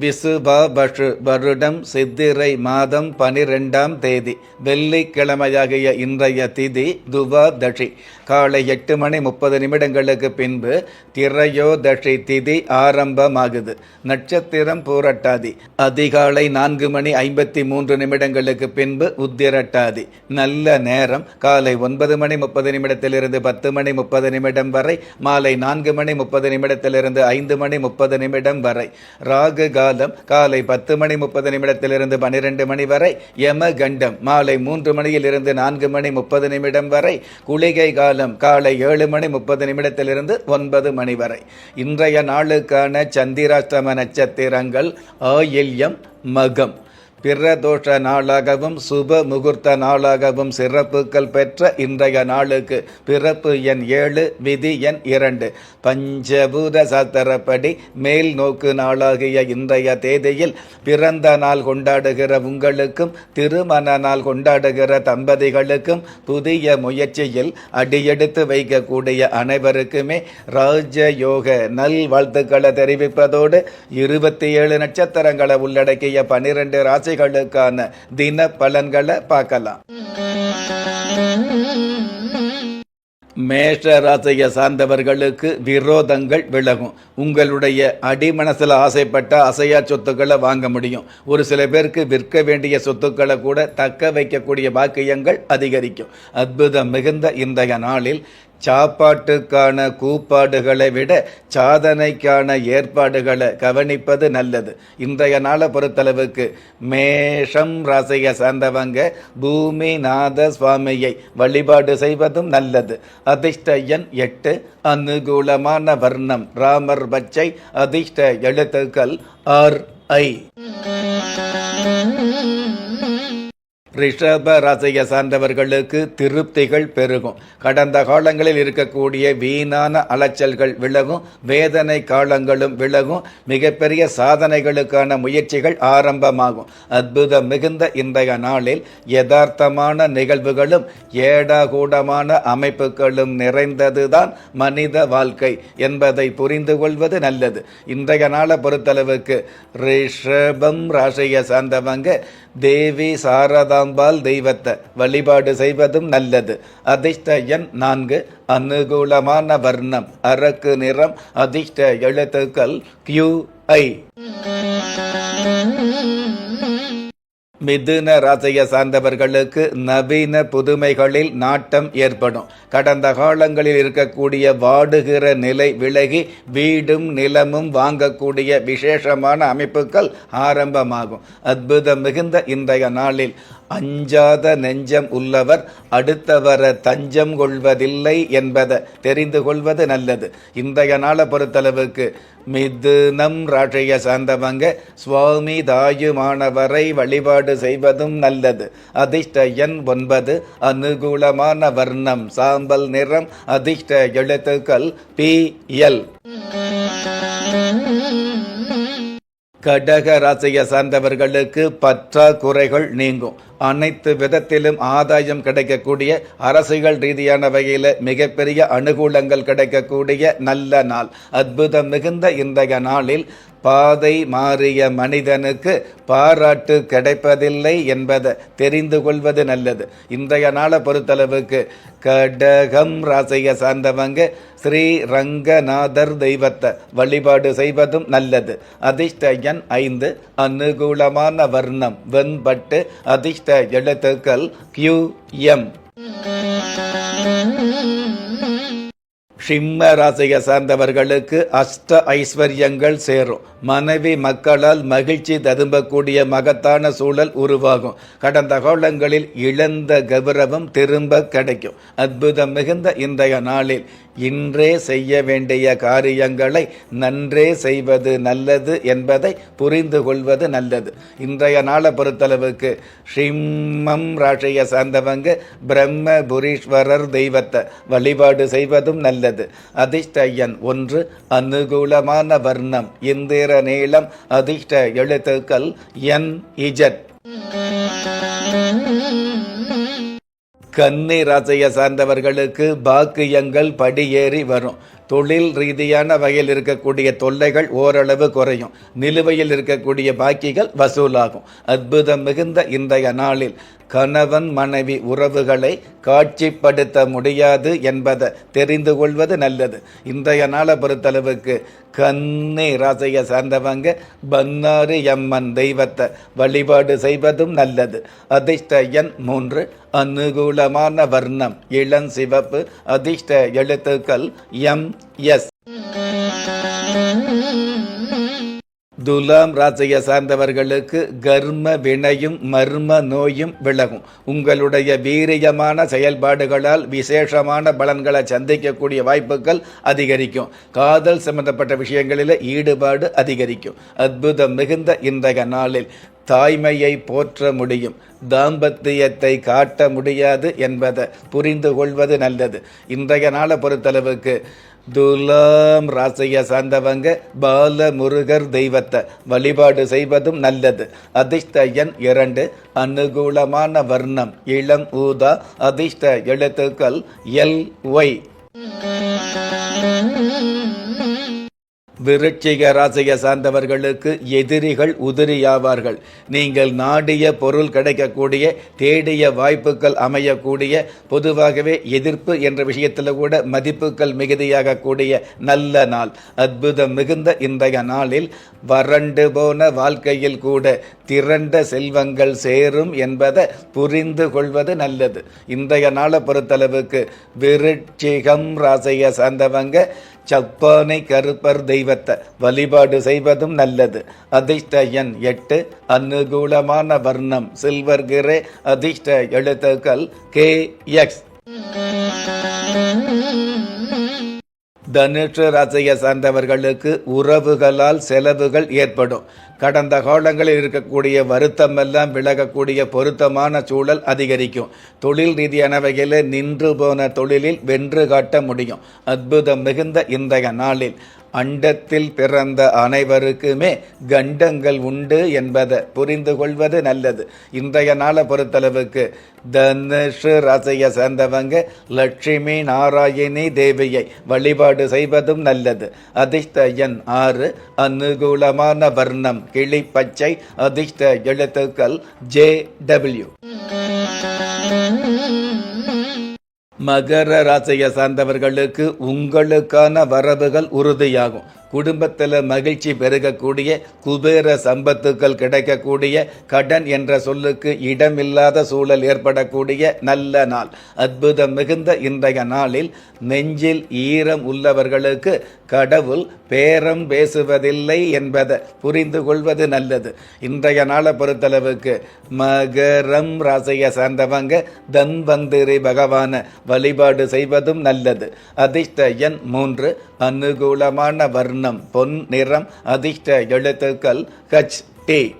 விசுபாபஷு வருடம் சித்திரை மாதம் பனிரெண்டாம் தேதி வெள்ளிக்கிழமையாகிய இன்றைய திதி துவாதஷி காலை எட்டு மணி முப்பது நிமிடங்களுக்கு பின்பு திரையோதஷி திதி ஆரம்பமாகுது. நட்சத்திரம் பூரட்டாதி. அதிகாலை நான்கு மணி ஐம்பத்தி மூன்று நிமிடங்களுக்கு பின்பு உத்திரட்டாதி. நல்ல நேரம். காலை ஒன்பது மணி முப்பது நிமிடத்திலிருந்து பத்து மணி முப்பது நிமிடம் வரை மாலை நான்கு மணி முப்பது நிமிடத்திலிருந்து ஐந்து மணி முப்பது நிமிடம் வரை. ராகு காலம் காலை பத்து மணி முப்பது நிமிடத்திலிருந்து பனிரெண்டு மணி வரை யம கண்டம் மாலை மூன்று மணியிலிருந்து நான்கு மணி முப்பது நிமிடம் வரை குளிகை காலம் காலை ஏழு மணி முப்பது நிமிடத்திலிருந்து ஒன்பது மணி வரை. இன்றைய நாளுக்கான சந்திராஷ்டம நட்சத்திரங்கள் ஆயில்யம் மகம். பிரதோஷ நாளாகவும் சுப முகூர்த்த நாளாகவும் சிறப்புகள் பெற்ற இன்றைய நாளுக்கு பிறப்பு எண் ஏழு விதி எண் இரண்டு. பஞ்சபூத சாத்திரப்படி மேல் நோக்கு நாளாகிய இன்றைய தேதியில் பிறந்த நாள் கொண்டாடுகிற உங்களுக்கும் திருமண நாள் கொண்டாடுகிற தம்பதிகளுக்கும் புதிய முயற்சியில் அடியெடுத்து வைக்கக்கூடிய அனைவருக்குமே ராஜயோக நல் வாழ்த்துக்களை தெரிவிப்பதோடு இருபத்தி ஏழு நட்சத்திரங்களை உள்ளடக்கிய பனிரெண்டு ராசிகளுக்கான தின பலன்களை பார்க்கலாம். மேஷ ராசியை சார்ந்தவர்களுக்கு விரோதங்கள் விலகும். உங்களுடைய அடிமனசில் ஆசைப்பட்ட அசையா சொத்துக்களை வாங்க முடியும். ஒரு சில பேருக்கு விற்க வேண்டிய சொத்துக்களை கூட தக்க வைக்கக்கூடிய பாக்கியங்கள் அதிகரிக்கும். அற்புதம் மிகுந்த இன்றைய நாளில் சாப்பாட்டுக்கான கூப்பாடுகளை விட சாதனைக்கான ஏற்பாடுகளை கவனிப்பது நல்லது. இன்றைய நாளை பொறுத்தளவுக்கு மேஷம் ராசியை சார்ந்தவங்க பூமிநாத சுவாமியை வழிபாடு செய்வதும் நல்லது. அதிர்ஷ்ட எண் எட்டு அனுகூலமான வர்ணம். ராமர் பச்சை அதிர்ஷ்ட எழுத்துக்கள் ஆர் ஐ. ரிஷப ராசியை சார்ந்தவர்களுக்கு திருப்திகள் பெருகும். கடந்த காலங்களில் இருக்கக்கூடிய வீணான அலைச்சல்கள் விலகும் வேதனை காலங்களும் விலகும் மிகப்பெரிய சாதனைகளுக்கான முயற்சிகள் ஆரம்பமாகும். அற்புதம் மிகுந்த இன்றைய நாளில் யதார்த்தமான நிகழ்வுகளும் ஏடாகூடமான அமைப்புகளும் நிறைந்ததுதான் மனித வாழ்க்கை என்பதை புரிந்து கொள்வது நல்லது. இன்றைய நாளை பொறுத்தளவுக்கு ரிஷபம் ராசியை சார்ந்தவங்க தேவி சாரதாம்பால் தெய்வத்தை வழிபாடு செய்வதும் நல்லது. அதிர்ஷ்ட எண் நான்கு அனுகூலமான வர்ணம் அரக்கு நிறம் அதிர்ஷ்ட எழுத்துக்கள் கியூ ஐ மிதுன ராசியை சார்ந்தவர்களுக்கு நவீன புதுமைகளில் நாட்டம் ஏற்படும். கடந்த காலங்களில் இருக்கக்கூடிய வாடுகிற நிலை விலகி வீடும் நிலமும் வாங்கக்கூடிய விசேஷமான அமைப்புகள் ஆரம்பமாகும். அற்புதம் மிகுந்த இன்றைய நாளில் அஞ்சாத நெஞ்சம் உள்ளவர் அடுத்தவர தஞ்சம் கொள்வதில்லை என்பதை தெரிந்து கொள்வது நல்லது. இன்றைய நாளை பொறுத்தளவுக்கு மிதுனம் ராட்சிய சார்ந்தவங்க சுவாமி தாயுமானவரை வழிபாடு செய்வதும் நல்லது. அதிர்ஷ்ட எண் ஒன்பது அனுகூலமான வர்ணம் சாம்பல் நிறம் அதிர்ஷ்ட எழுத்துக்கள் பி எல். கடக ராசியை சார்ந்தவர்களுக்கு பற்றாக்குறைகள் நீங்கும். அனைத்து விதத்திலும் ஆதாயம் கிடைக்கக்கூடிய அரசியல் ரீதியான வகையில் மிகப்பெரிய அனுகூலங்கள் கிடைக்கக்கூடிய நல்ல நாள். அற்புதம் மிகுந்த இன்றைய நாளில் பாதை மாறிய மனிதனுக்கு பாராட்டு கிடைப்பதில்லை என்பதை தெரிந்து கொள்வது நல்லது. இன்றைய நாளை பொறுத்தளவுக்கு கடகம் ராசியை சார்ந்தவங்க ஸ்ரீ ரங்கநாதர் தெய்வத்தை வழிபாடு செய்வதும் நல்லது. அதிர்ஷ்ட எண் ஐந்து அனுகூலமான வர்ணம் வெண்பட்டு அதிர்ஷ்ட எழுத்துக்கள் கியூ எம் சிம்ம ராசியை சார்ந்தவர்களுக்கு அஷ்ட ஐஸ்வர்யங்கள் சேரும். மனைவி மக்களால் மகிழ்ச்சி ததும்பக்கூடிய மகத்தான சூழல் உருவாகும். கடந்த காலங்களில் இழந்த கௌரவம் திரும்ப கிடைக்கும். அற்புதம் மிகுந்த இன்றைய நாளில். இன்றே செய்ய வேண்டிய காரியங்களை நன்றே செய்வது நல்லது என்பதை புரிந்து கொள்வது நல்லது. இன்றைய நாளை பொறுத்தளவுக்கு ஷிம்மம் ராசியை சார்ந்தவங்க பிரம்ம புரீஸ்வரர் தெய்வத்தை வழிபாடு செய்வதும் நல்லது. அதிர்ஷ்ட ஒன்று அனுகூலமான வர்ணம் இந்திர நீளம் அதிர்ஷ்ட எழுத்துக்கள் என் இஜட் கன்னி ராசியை சார்ந்தவர்களுக்கு பாக்கியங்கள் படியேறி வரும். தொழில் ரீதியான வகையில் இருக்கக்கூடிய தொல்லைகள் ஓரளவு குறையும். நிலுவையில் இருக்கக்கூடிய பாக்கிகள் வசூலாகும். அற்புதம் மிகுந்த இன்றைய நாளில் கணவன் மனைவி உறவுகளை காட்சிப்படுத்த முடியாது என்பதை தெரிந்து கொள்வது நல்லது. இன்றைய நாளை பொறுத்தளவுக்கு கன்னி ராசியை சார்ந்தவங்க பன்னாறு எம்மன் தெய்வத்தை வழிபாடு செய்வதும் நல்லது. அதிர்ஷ்ட எண் மூன்று அனுகூலமான வர்ணம் இளம் சிவப்பு அதிர்ஷ்ட எழுத்துக்கள் எம் எஸ் துலாம் ராசியை சார்ந்தவர்களுக்கு கர்ம வினையும் மர்ம நோயும் விலகும். உங்களுடைய வீரியமான செயல்பாடுகளால் விசேஷமான பலன்களை சந்திக்கக்கூடிய வாய்ப்புகள் அதிகரிக்கும். காதல் சம்பந்தப்பட்ட விஷயங்களில் ஈடுபாடு அதிகரிக்கும். அற்புதம் மிகுந்த இன்றைய நாளில் தாய்மையை போற்ற முடியும். தாம்பத்தியத்தை காட்ட முடியாது என்பதை புரிந்து கொள்வது நல்லது. இன்றைய நாளை பொறுத்தளவுக்கு துலாம் ராசியை சார்ந்தவங்க பால முருகர் தெய்வத்தை வழிபாடு செய்வதும் நல்லது. அதிர்ஷ்ட எண் இரண்டு. அனுகூலமான வர்ணம். இளம் ஊதா அதிர்ஷ்ட எழுத்துக்கள் எல் ஒய். விருட்சிக ராசியை சார்ந்தவர்களுக்கு எதிரிகள் உதிரியாவார்கள். நீங்கள் நாடிய பொருள் கிடைக்கக்கூடிய தேடிய வாய்ப்புகள் அமையக்கூடிய பொதுவாகவே எதிர்ப்பு என்ற விஷயத்தில் கூட மதிப்புகள் மிகுதியாகக்கூடிய நல்ல நாள். அற்புதம் மிகுந்த இன்றைய நாளில் வறண்டு போன வாழ்க்கையில் கூட திரண்ட செல்வங்கள் சேரும் என்பதை புரிந்து கொள்வது நல்லது. இன்றைய நாளை பொறுத்தளவுக்கு விருட்சிகம் ராசியை சார்ந்தவங்க சப்பானை கருப்பர் தெய்வத்தை வழிபாடு செய்வதும் நல்லது. அதிர்ஷ்ட எண் எட்டு அனுகூலமான வர்ணம். சில்வர் கிரே அதிர்ஷ்ட எழுத்துக்கள் கே எக்ஸ். தனுஷ ராசியை சார்ந்தவர்களுக்கு உறவுகளால் செலவுகள் ஏற்படும். கடந்த காலங்களில் இருக்கக்கூடிய வருத்தம் எல்லாம் விலகக்கூடிய பொருத்தமான சூழல் அதிகரிக்கும். தொழில் ரீதியான வகையில் நின்று போன தொழிலில் வென்று காட்ட முடியும். அற்புதம் மிகுந்த இன்றைய நாளில். அண்டத்தில் பிறந்த அனைவருக்குமே கண்டங்கள் உண்டு என்பதை புரிந்து கொள்வது நல்லது. இன்றைய நாளை பொறுத்தளவுக்கு தனுஷு ராசியை சேர்ந்தவங்க லட்சுமி நாராயணி தேவியை வழிபாடு செய்வதும் நல்லது. அதிர்ஷ்ட எண் ஆறு அனுகூலமான வர்ணம் கிளி பச்சை அதிர்ஷ்ட எழுத்துக்கள் ஜே டபிள்யூ. மகர ராசியை சார்ந்தவர்களுக்கு உங்களுக்கான வரவுகள் உறுதியாகும். குடும்பத்தில் மகிழ்ச்சி பெருகக்கூடிய குபேர சம்பத்துக்கள் கிடைக்கக்கூடிய கடன் என்ற சொல்லுக்கு இடமில்லாத சூழல் ஏற்படக்கூடிய நல்ல நாள். அற்புதம் மிகுந்த இன்றைய நாளில் நெஞ்சில் ஈரம் உள்ளவர்களுக்கு கடவுள் பேரம் பேசுவதில்லை என்பதை புரிந்து கொள்வது நல்லது. இன்றைய நாளை பொறுத்தளவுக்கு மகரம் ராசியை சார்ந்தவங்க தன்வந்திரி பகவான வழிபாடு செய்வதும் நல்லது. அதிர்ஷ்ட எண் மூன்று அனுகூலமான வர்ணம் பொன் நிறம் அதிர்ஷ்ட எழுத்துக்கள் ஹச் டி.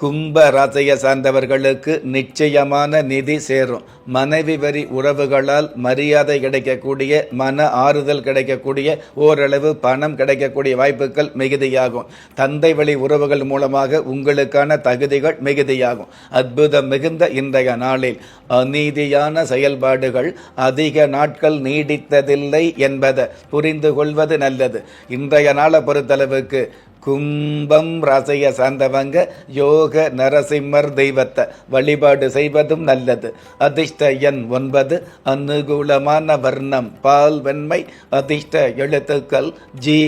கும்ப ராசியை சார்ந்தவர்களுக்கு நிச்சயமான நிதி சேரும். மனைவி வரி உறவுகளால் மரியாதை கிடைக்கக்கூடிய மன ஆறுதல் கிடைக்கக்கூடிய ஓரளவு பணம் கிடைக்கக்கூடிய வாய்ப்புகள் மிகுதியாகும். தந்தை வழி உறவுகள் மூலமாக உங்களுக்கான தகுதிகள் மிகுதியாகும். அற்புதம் மிகுந்த இன்றைய நாளில் அநீதியான செயல்பாடுகள் அதிக நாட்கள் நீடித்ததில்லை என்பதை புரிந்து கொள்வது நல்லது. இன்றைய நாளை பொறுத்தளவுக்கு கும்பம் ரசைய சார்ந்தவங்க யோக நரசிம்மர் தெய்வத்தை வழிபாடு செய்வதும் நல்லது. அதிர்ஷ்ட எண் ஒன்பது அனுகூலமான வர்ணம் பால் வெண்மை அதிர்ஷ்ட எழுத்துக்கள் ஜி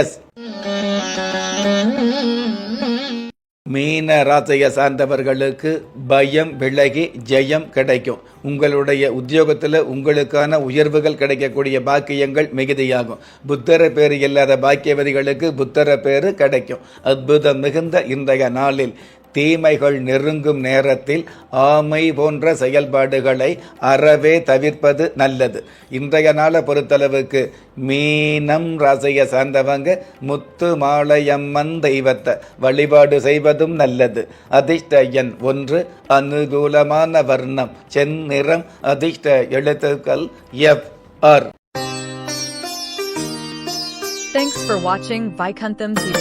எஸ். மீன ராசியை சார்ந்தவர்களுக்கு பயம் விலகி ஜெயம் கிடைக்கும். உங்களுடைய உத்தியோகத்தில் உங்களுக்கான உயர்வுகள் கிடைக்கக்கூடிய பாக்கியங்கள் மிகுதியாகும். புத்தர பேர் இல்லாத பாக்கியவதிகளுக்கு புத்தர பேர் கிடைக்கும். அற்புதம் மிகுந்த இன்றைய நாளில் தீமைகள் நெருங்கும் நேரத்தில் ஆமை போன்ற செயல்பாடுகளை அறவே தவிர்ப்பது நல்லது. இன்றைய நாளை பொறுத்தளவுக்கு மீனம் ராசியை சார்ந்தவங்க முத்து மாலையம்மன் தெய்வத்தை வழிபாடு செய்வதும் நல்லது. அதிர்ஷ்ட எண் ஒன்று அனுகூலமான வர்ணம் செந்நிறம் அதிர்ஷ்ட எழுத்துக்கள் F R. Thanks for watching Vaikuntham TV.